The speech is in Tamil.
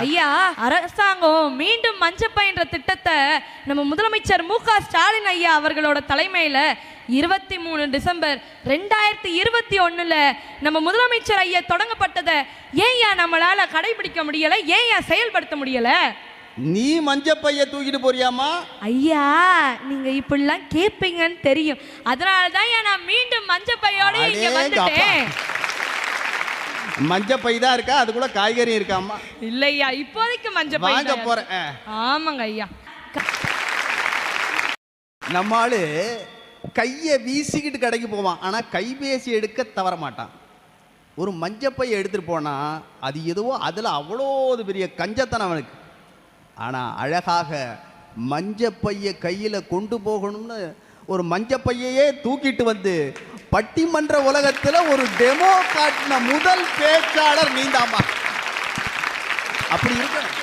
ஐயா அரசாங்கம் மீண்டும் மஞ்சப்பை என்ற திட்டத்தை நம்ம முதலமைச்சர் மு க ஸ்டாலின் ஐயா அவர்களோட தலைமையில இருபத்தி மூணு டிசம்பர் ரெண்டாயிரத்தி இருபத்தி ஒண்ணுல நம்ம முதலமைச்சர் ஐயா தொடங்கப்பட்டதை ஏன்யா நம்மளால கடைபிடிக்க முடியல? ஏன்யா செயல்படுத்த முடியல? நீ மஞ்சப்பைய தூக்கிட்டு போறியாமா ஐயா நீங்க இப்படிலாம் கேட்பீங்கன்னு தெரியும். அதனால தான் நான் மீண்டும் மஞ்சப்பையோட இங்க அடேங்கப்பா. மஞ்சப்பை தான் இருக்கா? அதுக்குள்ள காய்கறி இருக்காமா இல்லையா? இப்போதைக்கு மஞ்சப்பை வாங்க தான். போறேன். ஆமாங்க ஐயா. நம்ம ஆளு கையை வீசிக்கிட்டு கடைக்கு போவான். ஆனா கைபேசி எடுக்க தவற மாட்டான். ஒரு மஞ்சப்பை எடுத்துட்டு போனா அது எதுவோ அதுல அவ்வளோ பெரிய கஞ்சத்தனம் அவனுக்கு ஆனா அழகாக மஞ்சப்பைய கையில கொண்டு போகணும்னு ஒரு மஞ்சப்பையையே தூக்கிட்டு வந்து பட்டிமன்ற உலகத்துல ஒரு டெமோ காட்டின முதல் பேச்சாளர் நீந்தாமா? அப்படி இருக்கணும்.